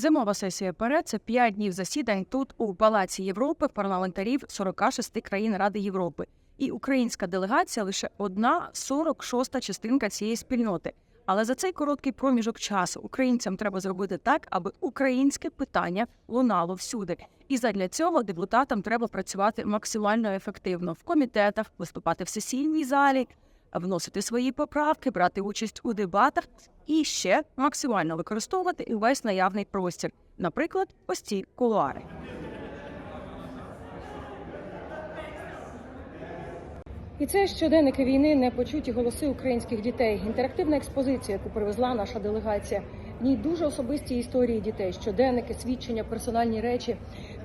Зимова сесія ПЕРЕ – це 5 днів засідань тут у Палаці Європи парламентарів 46 країн Ради Європи. І українська делегація лише одна 46-та частинка цієї спільноти. Але за цей короткий проміжок часу українцям треба зробити так, аби українське питання лунало всюди. І задля цього депутатам треба працювати максимально ефективно в комітетах, виступати в сесійній залі, вносити свої поправки, брати участь у дебатах і ще максимально використовувати і весь наявний простір, наприклад, ось ці кулуари. І це щоденники війни непочуті голоси українських дітей. Інтерактивна експозиція, яку привезла наша делегація. В ній дуже особисті історії дітей, щоденники, свідчення, персональні речі.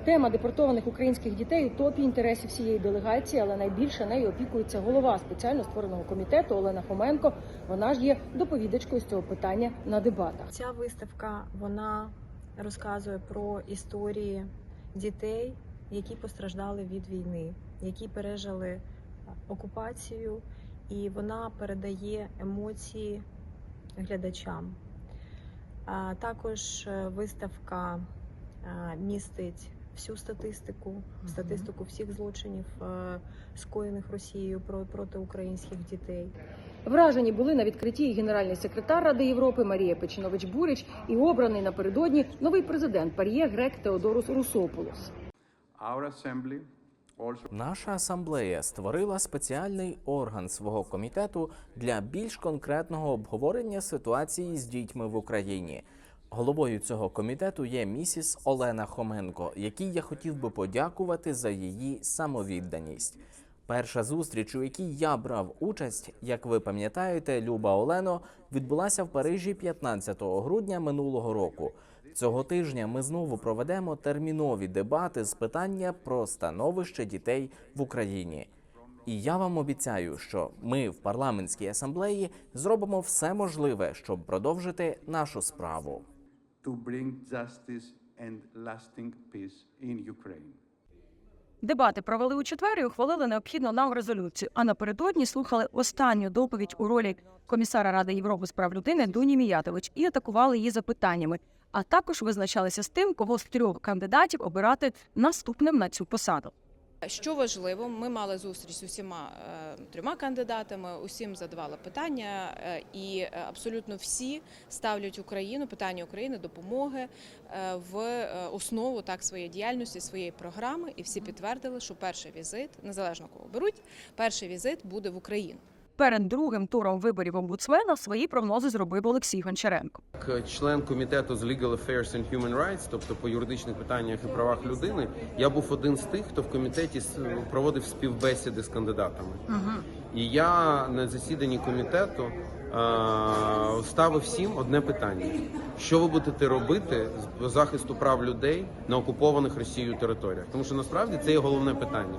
Тема депортованих українських дітей у топі інтересів всієї делегації, але найбільше нею опікується голова спеціально створеного комітету Олена Хоменко. Вона ж є доповідачкою з цього питання на дебатах. Ця виставка вона розказує про історії дітей, які постраждали від війни, які пережили окупацію, і вона передає емоції глядачам. Також е, виставка е, містить всю статистику, статистику всіх злочинів, е, скоєних Росією про- проти українських дітей. Вражені були на відкритті і генеральний секретар Ради Європи Марія Печинович Бурич і обраний напередодні новий президент Пар'є Грек Теодорус assembly Наша асамблея створила спеціальний орган свого комітету для більш конкретного обговорення ситуації з дітьми в Україні. Головою цього комітету є місіс Олена Хоменко, якій я хотів би подякувати за її самовідданість. Перша зустріч, у якій я брав участь, як ви пам'ятаєте, Люба Олено, відбулася в Парижі 15 грудня минулого року. Цього тижня ми знову проведемо термінові дебати з питання про становище дітей в Україні. І я вам обіцяю, що ми в парламентській асамблеї зробимо все можливе, щоб продовжити нашу справу. To bring justice and lasting peace in Ukraine. Дебати провели у четвер і ухвалили необхідну нам резолюцію. А напередодні слухали останню доповідь у ролі комісара Ради Європи з прав людини Дуні Міятович і атакували її запитаннями. А також визначалися з тим, кого з трьох кандидатів обирати наступним на цю посаду. Що важливо, ми мали зустріч з усіма е, трьома кандидатами, усім задавали питання, е, і е, абсолютно всі ставлять Україну, питання України, допомоги в основу так своєї діяльності, своєї програми. І всі підтвердили, що перший візит, незалежно кого беруть, перший візит буде в Україну. Перед другим туром виборів омбудсмена свої прогнози зробив Олексій Гончаренко. Як член комітету з Legal Affairs and Human Rights, тобто по юридичних питаннях і правах людини, я був один з тих, хто в комітеті проводив співбесіди з кандидатами. І я на засіданні комітету е, ставив всім одне питання: що ви будете робити з захисту прав людей на окупованих Росією територіях? Тому що насправді це є головне питання.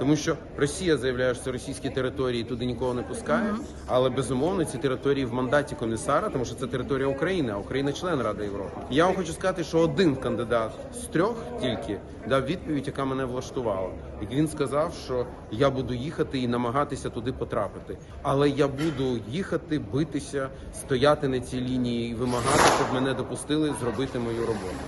Тому що Росія заявляє, що це російські території, туди нікого не пускає, але безумовно ці території в мандаті комісара, тому що це територія України, а Україна член Ради Європи. Я вам хочу сказати, що один кандидат з трьох тільки дав відповідь, яка мене влаштувала. І він сказав, що я буду їхати і намагатися туди потрапити. Але я буду їхати, битися, стояти на цій лінії і вимагати, щоб мене допустили зробити мою роботу.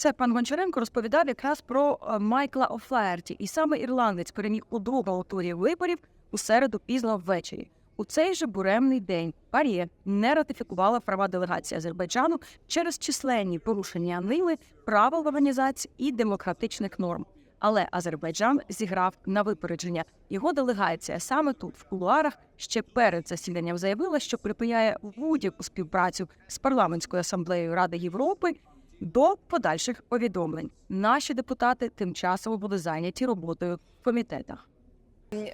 Це пан Гончаренко розповідав якраз про е, Майкла Офлаерті, і саме ірландець переміг у другому турі виборів у середу пізно ввечері. У цей же буремний день Пар'є не ратифікувала права делегації Азербайджану через численні порушення ними правил організації і демократичних норм. Але Азербайджан зіграв на випередження. Його делегація саме тут, в кулуарах, ще перед засіданням заявила, що припиняє будь-яку співпрацю з парламентською асамблеєю Ради Європи до подальших повідомлень. Наші депутати тим часом були зайняті роботою в комітетах.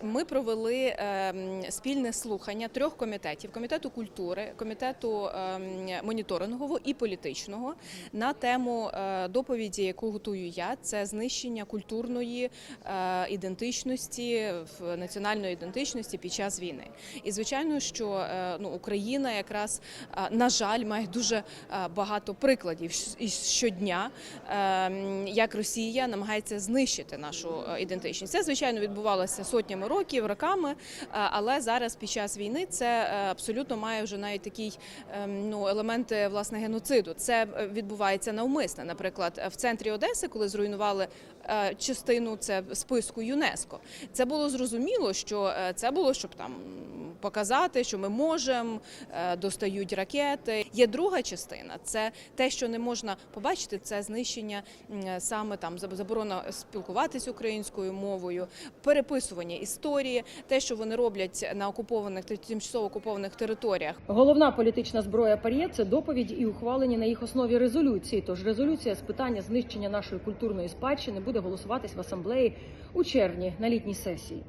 Ми провели ем, спільне слухання трьох комітетів: комітету культури, комітету ем, моніторингового і політичного на тему е, доповіді, яку готую я. Це знищення культурної е, ідентичності національної ідентичності під час війни. І звичайно, що е, ну Україна якраз на жаль має дуже багато прикладів щодня, ем, як Росія намагається знищити нашу ідентичність. Це звичайно відбувалося сотні сотнями років, роками. Е, Але зараз під час війни це е, абсолютно має вже навіть такий ем, ну елемент власне геноциду. Це е, відбувається навмисне. Наприклад, в центрі Одеси, коли зруйнували е, частину це списку ЮНЕСКО, це було зрозуміло, що е, це було щоб там показати, що ми можемо, е, достають ракети. Є друга частина, це те, що не можна побачити, це знищення саме там заборона спілкуватись українською мовою, переписування історії, те, що вони роблять на окупованих тимчасово окупованих територіях. Головна політична зброя пар'є це доповіді і ухвалені на їх основі резолюції. Тож резолюція з питання знищення нашої культурної спадщини буде голосуватись в асамблеї у червні на літній сесії.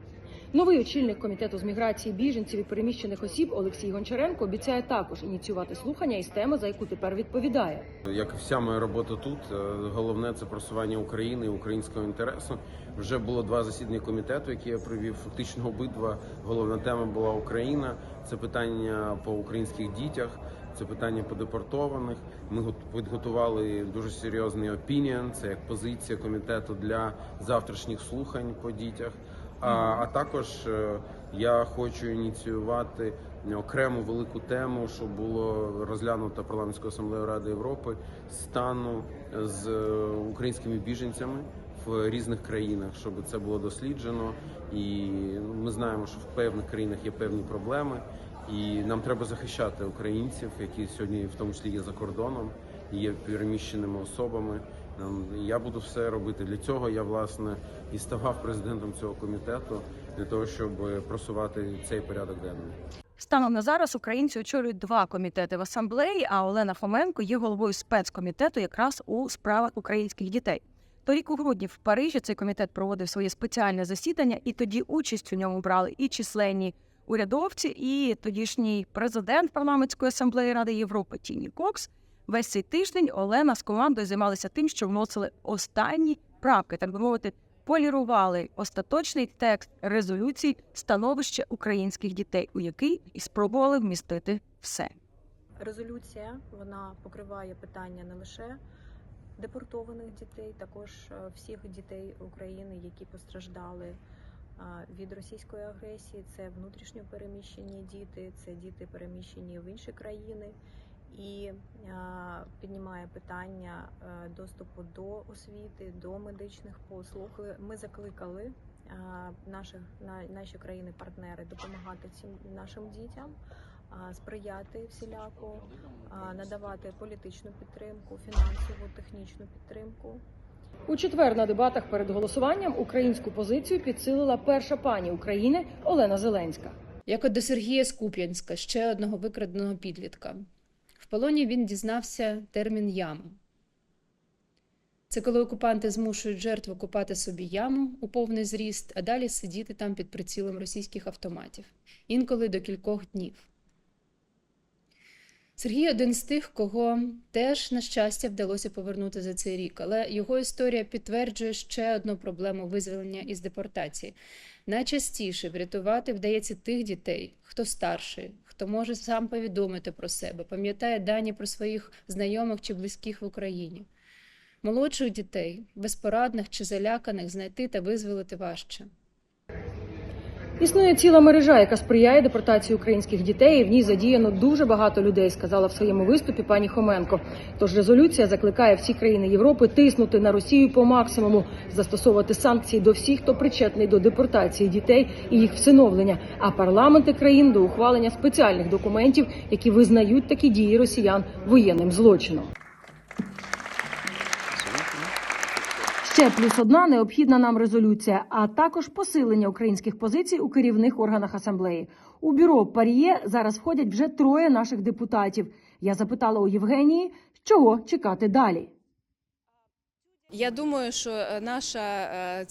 Новий очільник комітету з міграції біженців і переміщених осіб Олексій Гончаренко обіцяє також ініціювати слухання із теми, за яку тепер відповідає. Як вся моя робота тут, е, головне це просування України і українського інтересу. Вже було два засідання комітету, які я провів. Фактично обидва головна тема була Україна. Це питання по українських дітях, це питання по депортованих. Ми гот- підготували дуже серйозний опініон. Це як позиція комітету для завтрашніх слухань по дітях. А, а також е, я хочу ініціювати окрему велику тему, щоб було розглянуто парламентською асамблеєю Ради Європи стану з е, українськими біженцями в різних країнах, щоб це було досліджено. І ну, ми знаємо, що в певних країнах є певні проблеми, і нам треба захищати українців, які сьогодні в тому числі є за кордоном, є переміщеними особами. Ем, Я буду все робити для цього. Я власне і ставав президентом цього комітету для того, щоб просувати цей порядок денний. Станом на зараз українці очолюють два комітети в асамблеї. А Олена Фоменко є головою спецкомітету якраз у справах українських дітей. Торік у грудні в Парижі цей комітет проводив своє спеціальне засідання, і тоді участь у ньому брали і численні урядовці, і тодішній президент парламентської асамблеї Ради Європи Тіні Кокс. Весь цей тиждень Олена з командою займалися тим, що вносили останні правки, так би мовити, полірували остаточний текст резолюції становище українських дітей, у який і спробували вмістити все. Резолюція вона покриває питання не лише депортованих дітей, також е, всіх дітей України, які постраждали від російської агресії. Це внутрішньо переміщені діти, це діти переміщені в інші країни. І піднімає питання е, доступу до освіти, до медичних послуг. Ми закликали наших наші країни-партнери допомагати цим нашим дітям сприяти всіляко, надавати політичну підтримку, фінансову, технічну підтримку. У четвер на дебатах перед голосуванням українську позицію підсилила перша пані України Олена Зеленська. як от до Сергія Скуп'янська, ще одного викраденого підлітка. Полоні він дізнався термін яму. Це коли окупанти змушують жертву купати собі яму у повний зріст, а далі сидіти там під прицілом російських автоматів, інколи до кількох днів. Сергій один з тих, кого теж, на щастя, вдалося повернути за цей рік, але його історія підтверджує ще одну проблему визволення із депортації. Найчастіше врятувати вдається тих дітей, хто старший, хто може сам повідомити про себе, пам'ятає дані про своїх знайомих чи близьких в Україні. Молодших дітей, безпорадних чи заляканих, знайти та визволити важче. Існує ціла мережа, яка сприяє депортації українських дітей. і В ній задіяно дуже багато людей, сказала в своєму виступі пані Хоменко. Тож резолюція закликає всі країни Європи тиснути на Росію по максимуму, застосовувати санкції до всіх, хто причетний до депортації дітей і їх всиновлення. А парламенти країн до ухвалення спеціальних документів, які визнають такі дії росіян воєнним злочином. Ще плюс одна необхідна нам резолюція, а також посилення українських позицій у керівних органах асамблеї. У бюро Паріє зараз входять вже троє наших депутатів. Я запитала у Євгенії, чого чекати далі. Я думаю, що е, наша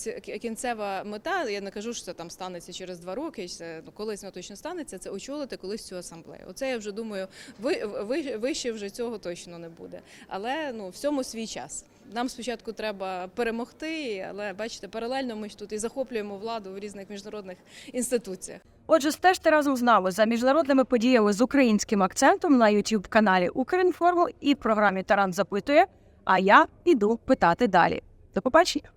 е, кінцева мета, я не кажу, що це там станеться через два роки, ну, колись воно точно станеться, це очолити колись цю асамблею. Оце я вже думаю, ви, ви, вище вже цього точно не буде. Але ну, всьому свій час. Нам спочатку треба перемогти, але бачите, паралельно ми ж тут і захоплюємо владу в різних міжнародних інституціях. Отже, стежте разом з нами за міжнародними подіями з українським акцентом на youtube каналі Укрінформу і програмі Таран запитує. А я іду питати далі. До побачення.